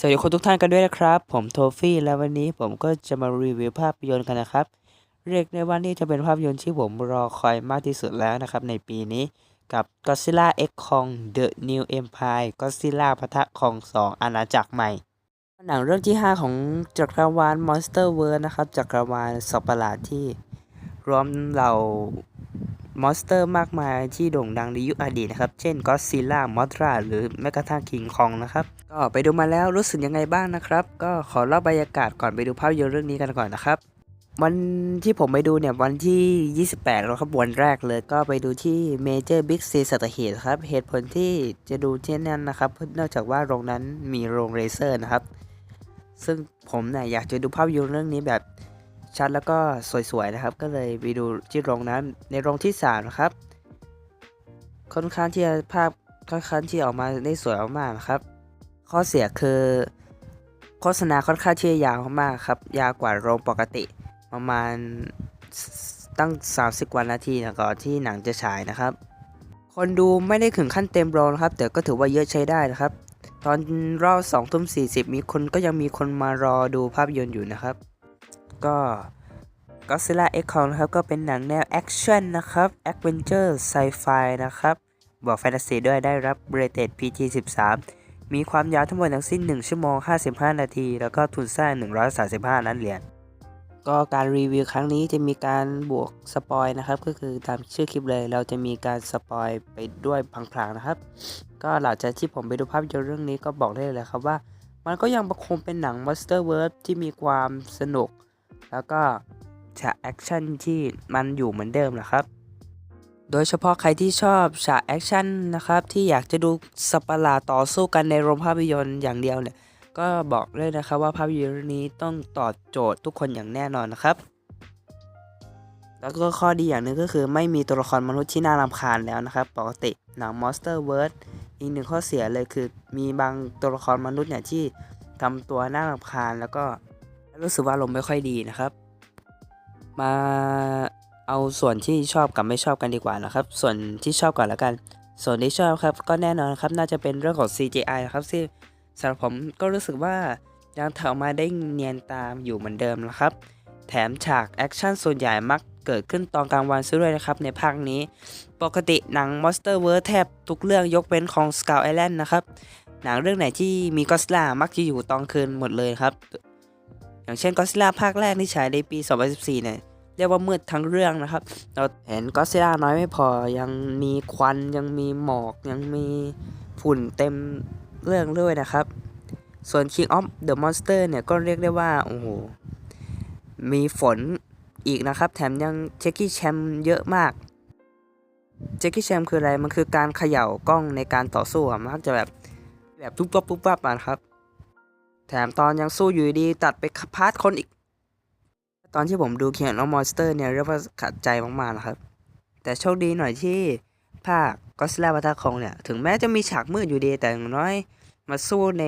สวัสดีคนทุกท่านกันด้วยนะครับ ผมโทฟี่และวันนี้ผมก็จะมารีวิวภาพยนตร์กันนะครับ เรียกได้ว่านี่จะเป็นภาพยนตร์ที่ผมรอคอยมากที่สุดแล้วนะครับ ในปีนี้กับ Godzilla X Kong The New Empire Godzilla ปะทะคอง 2 อาณาจักรใหม่ หนังเรื่องที่ 5 ของจักรวาล Monster World นะครับ จักรวาลสัตว์ประหลาดที่รวมเหล่ามอนสเตอร์มากมายที่โด่งดังในยุคอดีตนะครับ เช่น Godzilla Mothra หรือแม้กระทั่ง King Kong นะครับ ก็ไปดูมาแล้วรู้สึกยังไงบ้างนะครับ ก็ขอเล่าบรรยากาศก่อนไปดูภาพยนตร์เรื่องนี้กันก่อนนะครับ วันที่ผมไปดูเนี่ยวันที่ 28แล้วครับวันแรกเลยก็ไปดูที่ Major Big C สัตหีบครับ เหตุผลที่จะดูที่นั่นนะครับนองจากว่าโรงนั้นมีโรงเลเซอร์นะครับ ซึ่งผมเนี่ยอยากจะดูภาพยนตร์เรื่องนี้แบบชัดแล้วก็สวยๆนะครับ ก็เลยไปดูที่โรงนั้นในโรงที่3นะครับค่อนข้างที่ภาพค่อนข้างที่ออกมาได้สวยมากๆนะครับ ข้อเสียคือโฆษณาค่อนข้างที่จะยาวมากๆครับ ยาวกว่าโรงปกติ ประมาณตั้ง 30 กว่านาทีนะก่อนที่หนังจะฉายนะครับ คนดูไม่ได้ถึงขั้นเต็มโรงนะครับ แต่ก็ถือว่าเยอะใช้ได้นะครับ ตอนรอบ2ทุ่ม40มีคนก็ยังมีคนมารอดูภาพยนตร์อยู่นะครับ ก็ Godzilla X Kong นะครับก็เป็นหนังแนวแอคชั่นนะครับแอดเวนเจอร์ไซไฟนะครับบวกแฟนตาซีด้วยได้รับเรเตด PG 13 มีความยาวทั้งหมดทั้งสิ้น 1 ชั่วโมง 55 นาที แล้วก็ทุนสร้าง 135 ล้านเหรียญ ก็การรีวิวครั้งนี้จะมีการบวกสปอยนะครับ ก็คือตามชื่อคลิปเลย เราจะมีการสปอยไปด้วยพลางๆนะครับ ก็หลังจากที่ผมไปดูภาพยนตร์เรื่องนี้ก็บอกได้เลยครับว่า มันก็ยังคงเป็นหนัง Monster World ที่มีความสนุก แล้วก็ฉากแอคชั่นที่มันอยู่เหมือนเดิมนะครับ โดยเฉพาะใครที่ชอบฉากแอคชั่นนะครับ ที่อยากจะดูสัตว์ประหลาต่อสู้กันในโรงภาพยนตร์อย่างเดียวเนี่ย ก็บอกเลยนะครับว่าภาพยนตร์เรื่องนี้ต้องตอบโจทย์ทุกคนอย่างแน่นอนนะครับ แล้วก็ข้อดีอย่างหนึ่งก็คือไม่มีตัวละครมนุษย์ที่น่ารำคาญแล้วนะครับ ปกติหนัง Monster World อีกหนึ่งข้อเสียเลยคือ มีบางตัวละครมนุษย์เนี่ยที่ทำตัวน่ารำคาญแล้วก็รู้สึกว่าลมไม่ค่อยดีนะครับ มา เอาส่วนที่ชอบกับไม่ชอบกันดีกว่านะครับ ส่วนที่ชอบก่อนแล้วกัน ส่วนที่ชอบครับก็แน่นอนครับน่าจะเป็นเรื่องของ CGI นะครับซึ่งสำหรับผมก็รู้สึกว่ายังถ่ายออกมาได้เนียนตามอยู่เหมือนเดิมนะครับ แถมฉากแอคชั่นส่วนใหญ่มักเกิดขึ้นตอนกลางวันซะด้วยนะครับในภาคนี้ ปกติหนัง Monster World แทบทุกเรื่องยกเว้นของ Skull Island นะครับ หนังเรื่องไหนที่มีก็ d ซิล่ามักจะอยู่ตอนคืนหมดเลยครับ อย่างเช่นก็ d ซิล่าภาคแรกที่ฉายในปี 2014 เนี่ย เรียกว่ามืดทั้งเรื่องนะครับ เราเห็นก็ซิล่าน้อยไม่พอยังมีควันยังมีหมอกยังมีฝุ่นเต็มเรื่องด้วยนะครับ ส่วน King of the Monster เนี่ยก็เรียกได้ว่าโอ้โหมีฝนอีกนะครับ แถมยังเช็คกี้แชมเยอะมากเจ็คกี้แชมคืออะไรมันคือการเขย่ากล้องในการต่อสู้มักจะแบบแบบปุ๊บปั๊บปุ๊บปั๊บนะครับ แถมตอนยังสู้อยู่ดีตัดไปพาร์ทคนอีก ตอนที่ผมดูเคียนน้องมอนสเตอร์เนี่ยเรียกว่าขัดใจมากๆนะครับ แต่โชคดีหน่อยที่ภาคก็สลาบัตาคองเนี่ย ถึงแม้จะมีฉากมืดอยู่ดีแต่อย่างน้อย มาสู้ใน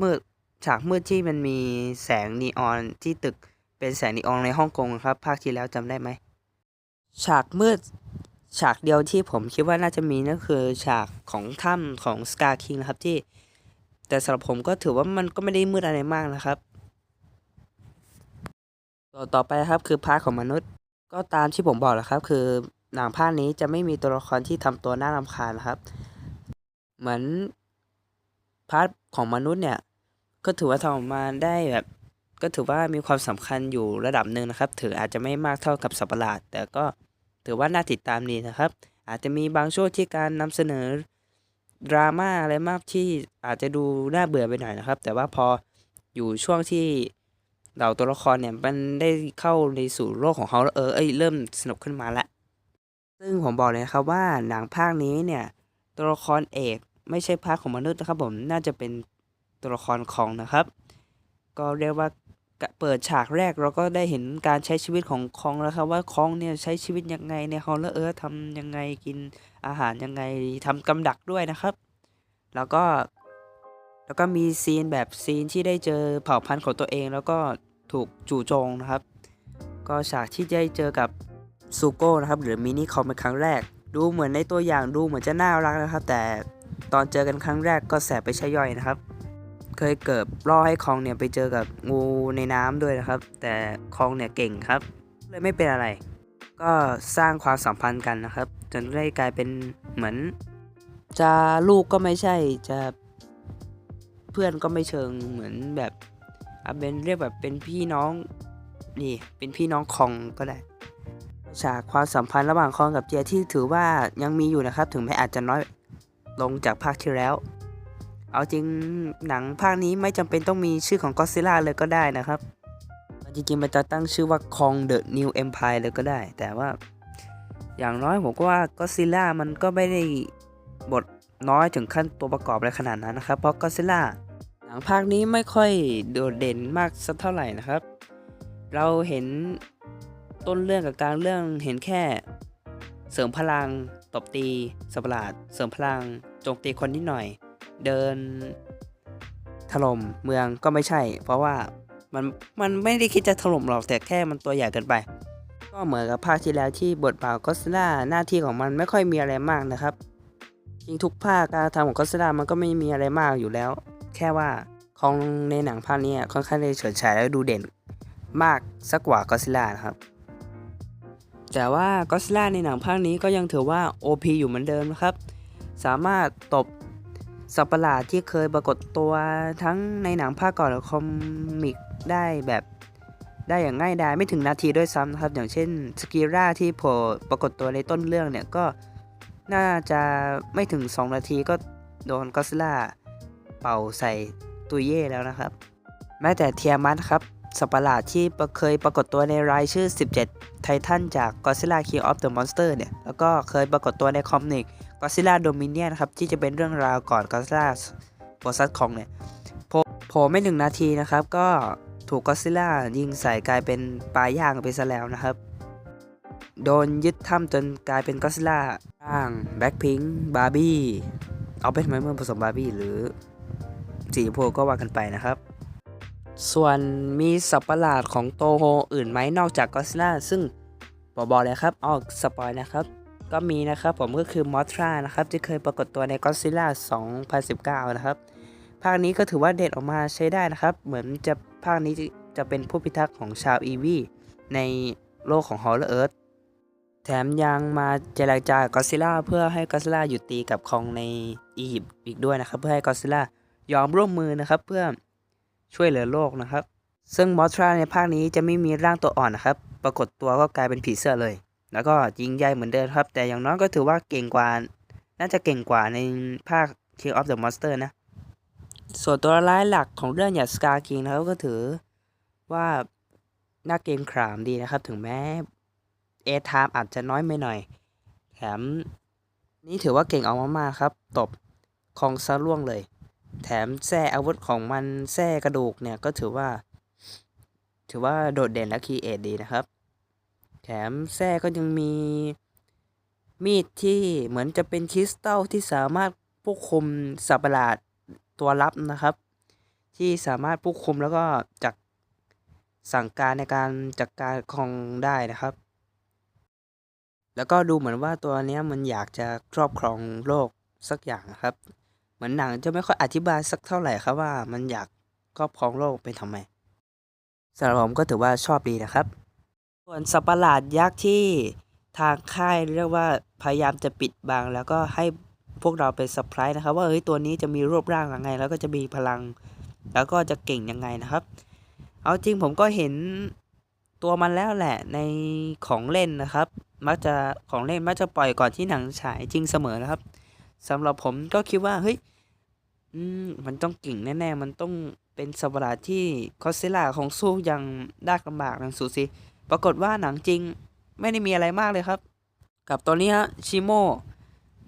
มืดฉากมืดที่มันมีแสงนีออนที่ตึกเป็นแสงนีออนในฮ่องกงครับ ภาคที่แล้วจำได้ไหม ฉากมืดฉากเดียวที่ผมคิดว่าน่าจะมีนั่นคือฉากของถ้ำของสกาคิงนะครับที่ แต่สำหรับผมก็ถือว่ามันก็ไม่ได้มืดอะไรมากนะครับ ต่อต่อไปครับคือพาร์ทของมนุษย์ ก็ตามที่ผมบอกแหละครับ คือหนังภาคนี้จะไม่มีตัวละครที่ทำตัวน่ารำคาญนะครับ เหมือนพาร์ทของมนุษย์เนี่ย ก็ถือว่าทำออกมาได้แบบ ก็ถือว่ามีความสำคัญอยู่ระดับหนึ่งนะครับ ถืออาจจะไม่มากเท่ากับสัตว์ประหลาด แต่ก็ถือว่าน่าติดตามดีนะครับ อาจจะมีบางช่วงที่การนำเสนอดราม่าอะไรมากที่อาจจะดูน่าเบื่อไปหน่อยนะครับ แต่ว่าพออยู่ช่วงที่ เหล่าตัวละครเนี่ยมันได้เข้าในสู่โลกของเขาแล้วเออเอ้ยเริ่มสนุกขึ้นมาละซึ่งผมบอกเลยนะครับว่าหนังภาคนี้เนี่ยตัวละครเอกไม่ใช่ภาคของมนุษย์นะครับผมน่าจะเป็นตัวละครของนะครับ ก็เรียกว่าเปิดฉากแรกเราก็ได้เห็นการใช้ชีวิตของคองแล้วครับว่าคองเนี่ยใช้ชีวิตยังไงในฮอลเลอร์เอิร์ธทำยังไงกินอาหารยังไงทำกำดักด้วยนะครับ แล้วก็ แล้วก็มีซีนแบบซีนที่ได้เจอเผ่าพันธุ์ของตัวเอง แล้วก็ถูกจู่โจงนะครับ ก็ฉากที่ได้เจอกับซูโก้นะครับหรือมินิคอมเป็นครั้งแรก ดูเหมือนในตัวอย่างดูเหมือนจะน่ารักนะครับ แต่ตอนเจอกันครั้งแรกก็แสบไปใช่ย่อยนะครับ เคยเกิดล่อให้คองเนี่ยไปเจอกับงูในน้ำด้วยนะครับ แต่คองเนี่ยเก่งครับ เลยไม่เป็นอะไร ก็สร้างความสัมพันธ์กันนะครับ จนได้กลายเป็นเหมือน จะลูกก็ไม่ใช่จะ เพื่อนก็ไม่เชิงเหมือนแบบอาเป็นเรียกแบบเป็นพี่น้องนี่เป็นพี่น้องคองก็ได้ ฉากความสัมพันธ์ระหว่างคองกับเจียที่ถือว่ายังมีอยู่นะครับ ถึงแม้อาจจะน้อยลงจากภาคที่แล้ว เอาจริงหนังภาคนี้ไม่จำเป็นต้องมีชื่อของก็ซิล่าเลยก็ได้นะครับ จริงๆมันจะตั้งชื่อว่าคองเดอะนิวเอ็มพายเลยก็ได้ แต่ว่าอย่างน้อยผมก็ว่าก็ซิล่ามันก็ไม่ได้บท น้อยถึงขั้นตัวประกอบอะไรขนาดนั้นนะครับ เพราะก็ซิล่าหนังภาคนี้ไม่ค่อยโดดเด่นมากสักเท่าไหร่นะครับ เราเห็นต้นเรื่องกับกลางเรื่องเห็นแค่เสริมพลังตบตีสัตว์ประหลาดเสริมพลังโจมตีคนนิดหน่อย เดินถล่มเมืองก็ไม่ใช่ เพราะว่ามันมันไม่ได้คิดจะถล่มหรอกแต่แค่มันตัวใหญ่เกินไป ก็เหมือนกับภาคที่แล้วที่บทบาทก็ซิล่าหน้าที่ของมันไม่ค่อยมีอะไรมากนะครับ ริงทุกภาคการทำของก็ซิล่ามันก็ไม่มีอะไรมากอยู่แล้ว แค่ว่าของในหนังภาคนี้ค่อนข้างจะเฉิดฉายและดูเด่นมากสักกว่าก็ซิล่านะครับ แต่ว่าก็ซิล่าในหนังภาคนี้ก็ยังถือว่า OP อยู่เหมือนเดิมนะครับ สามารถตบสัตว์ประหลาดที่เคยปรากฏตัวทั้งในหนังภาคก่อนและคอมิกได้แบบได้อย่างง่ายดายไม่ถึงนาทีด้วยซ้ำนะครับ อย่างเช่นสกีร่าที่โผล่ปรากฏตัวในต้นเรื่องเนี่ยก็ น่าจะไม่ถึง 2 นาทีก็โดนก็อดซิล่าเป่าใส่ตุยเย่แล้วนะครับ แม้แต่เทียมัสครับสัประหลาดที่เคยปรากฏตัวในรายชื่อ 17 ไททันจาก Godzilla King of the Monster เนี่ย แล้วก็เคยปรากฏตัวในคอมิก Godzilla Dominion ครับ ที่จะเป็นเรื่องราวก่อน Godzilla vs Kong เนี่ยโผล่ไม่ถึงนาทีนะครับ ก็ถูก Godzilla ยิงใส่กลายเป็นปลาย่างไปซะแล้วนะครับ โดนยึดถ้ำจนกลายเป็น Godzilla ร่าง Blackpink Barbie เอาเป็นไม้เมื่อผสมบาร์บี้หรือสีชมพูก็ว่ากันไปนะครับ ส่วนมีสัตว์ประหลาดของโตโฮอื่นไหมนอกจากก็ซิล่าซึ่งบอกบอกเลยครับออกสปอยนะครับ ก็มีนะครับผมก็คือมอทรานะครับ ที่เคยปรากฏตัวในก็ซิล่า2019 นะครับ ภาคนี้ก็ถือว่าเด็ดออกมาใช้ได้นะครับ เหมือนจะภาคนี้จะเป็นผู้พิทักษ์ของชาวอีวีในโลกของฮอลล์เอิร์ธ แถมยังมาเจรจากับซิล่าเพื่อให้ก็ซิล่าหยุดตีกับคองในอียิปต์อีกด้วยนะครับ เพื่อให้ก็ซิล่ายอมร่วมมือนะครับเพื่อช่วยเหลือโลกนะครับ ซึ่งมอสทราในภาคนี้จะไม่มีร่างตัวอ่อนนะครับ ปรากฏตัวก็กลายเป็นผีเสื้อเลย แล้วก็ยิงใหญ่เหมือนเดิมครับ แต่อย่างน้อยก็ถือว่าเก่งกว่า น่าจะเก่งกว่าในภาค King of the Monster นะ ส่วนตัวร้ายหลักของเรื่องอย่างสกาคิงนะครับก็ถือว่าน่าเกรงขามดีนะครับ ถึงแม้ เอทามอาจจะน้อยไม่หน่อย แถมนี่ถือว่าเก่งเอามากๆครับ ตบคองซะล่วงเลย แถมแส้อาวุธของมันแส้กระดูกเนี่ยก็ถือว่า ถือว่าโดดเด่นและคีเอทดีนะครับ แถมแส้ก็ยังมีมีดที่เหมือนจะเป็นคริสตัลที่สามารถควบคุมสัตว์ประหลาดตัวลับนะครับ ที่สามารถควบคุมแล้วก็จักสั่งการในการจัดกการของได้นะครับ แล้วก็ดูเหมือนว่าตัวเนี้ยมันอยากจะครอบครองโลกสักอย่างนะครับ เหมือนหนังจะไม่ค่อยอธิบายสักเท่าไหร่ครับว่ามันอยากครอบครองโลกไปทำไมสำหรับผมก็ถือว่าชอบดีนะครับ ส่วนสัตว์ปหลาดยักษ์ที่ทางค่ายเรียกว่าพยายามจะปิดบังแล้วก็ให้พวกเราไปเซอร์ไพรส์นะครับ ว่าเฮ้ยตัวนี้จะมีรูปร่างยังไง แล้วก็จะมีพลัง แล้วก็จะเก่งยังไงนะครับ เอาจริงผมก็เห็นตัวมันแล้วแหละในของเล่นนะครับ มักจะของเล่นมักจะปล่อยก่อนที่หนังฉายจริงเสมอนะครับสำหรับผมก็คิดว่าเฮ้ยอืมมันต้องเก่งแน่ๆ มันต้องเป็นสัประหลาดที่คอสเซล่าของสู้อย่างยากลำบากนังสูสิปรากฏว่าหนังจริงไม่ได้มีอะไรมากเลยครับ กับตัวนี้ฮะชิโม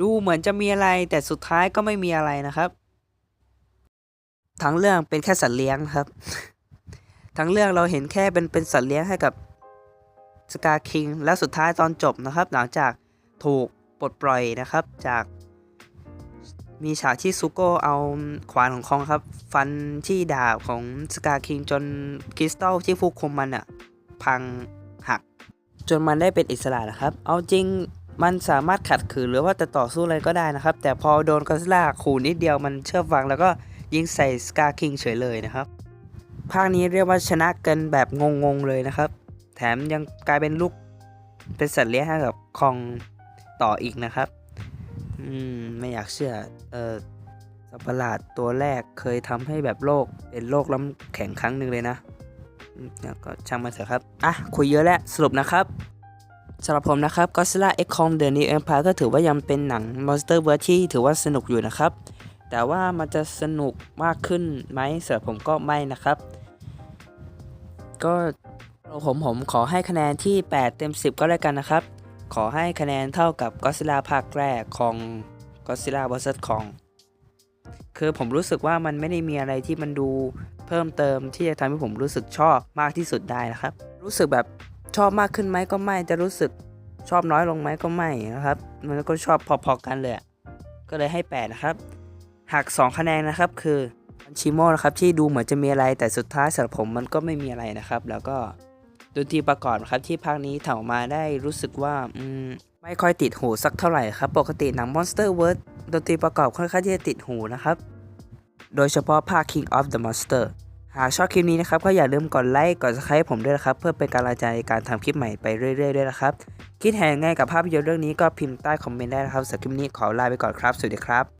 ดูเหมือนจะมีอะไรแต่สุดท้ายก็ไม่มีอะไรนะครับ ทั้งเรื่องเป็นแค่สัตว์เลี้ยงครับ ทั้งเรื่องเราเห็นแค่เป็นเป็นสัตว์เลี้ยงให้กับ สกาคิงแล้วสุดท้ายตอนจบนะครับ หลังจากถูกปลดปล่อยนะครับจากมีฉากที่ซูโก้เอาขวานของคองครับ ฟันที่ดาบของสกาคิงจนคริสตัลที่ฟูกคุมมันอะพังหัก จนมันได้เป็นอิสระนะครับ เอาจริงมันสามารถขัดขืนหรือว่าจะต่อสู้อะไรก็ได้นะครับ แต่พอโดนก็อดซิลล่าขู่นิดเดียวมันเชื่อฟัง แล้วก็ยิงใส่สกาคิงเฉยเลยนะครับ ภาคนี้เรียกว่าชนะกันแบบงงๆเลยนะครับ แถมยังกลายเป็นลูกเป็นสัตว์เลี้ยงให้กับคองต่ออีกนะครับ อืม ไม่อยากเชื่อ เออสัตว์ประหลาดตัวแรกเคยทำให้แบบโลกเป็นโลกล้ำแข็งครั้งหนึ่งเลยนะแล้วก็ช่างมันเถอะครับ อะ คุยเยอะแล้ว สรุปนะครับสำหรับผมนะครับ Godzilla X Kong The New Empire ก็ถือว่ายังเป็นหนัง Monsterverse ที่ถือว่าสนุกอยู่นะครับ แต่ว่ามันจะสนุกมากขึ้นไหมสำหรับผมก็ไม่นะครับ ก็ ผมผมขอให้คะแนนที่ 8 เต็ม 10 ก็แล้วกันนะครับ ขอให้คะแนนเท่ากับ Godzilla ภาคแรกของ Godzilla vs Kong คือผมรู้สึกว่ามันไม่ได้มีอะไรที่มันดูเพิ่มเติมที่จะทำให้ผมรู้สึกชอบมากที่สุดได้นะครับ รู้สึกแบบชอบมากขึ้นไหมก็ไม่จะรู้สึกชอบน้อยลงไหมก็ไม่นะครับ มันก็ชอบพอๆกันเลยก็เลยให้ 8 นะครับหัก2คะแนนนะครับคือชิโมนะครับที่ดูเหมือนจะมีอะไรแต่สุดท้ายสำหรับผมมันก็ไม่มีอะไรนะครับ แล้วก็ ดนตรีประกอบครับที่ภาคนี้ทำออกมาได้รู้สึกว่าอืมไม่ค่อยติดหูสักเท่าไหร่ครับ ปกติหนัง Monster World ดนตรีประกอบค่อนข้างที่จะติดหูนะครับ โดยเฉพาะภาค King of the Monster หากชอบคลิปนี้นะครับ ก็อย่าลืมกดไลค์กด subscribe ผมด้วยนะครับ เพื่อเป็นกำลังใจในการทำคลิปใหม่ไปเรื่อยๆด้วยนะครับ คิดเห็นยังไงกับภาพยนตร์เรื่องนี้ก็พิมพ์ใต้คอมเมนต์ได้นะครับสำหรับคลิปนี้ขอลาไปก่อนครับ สวัสดีครับ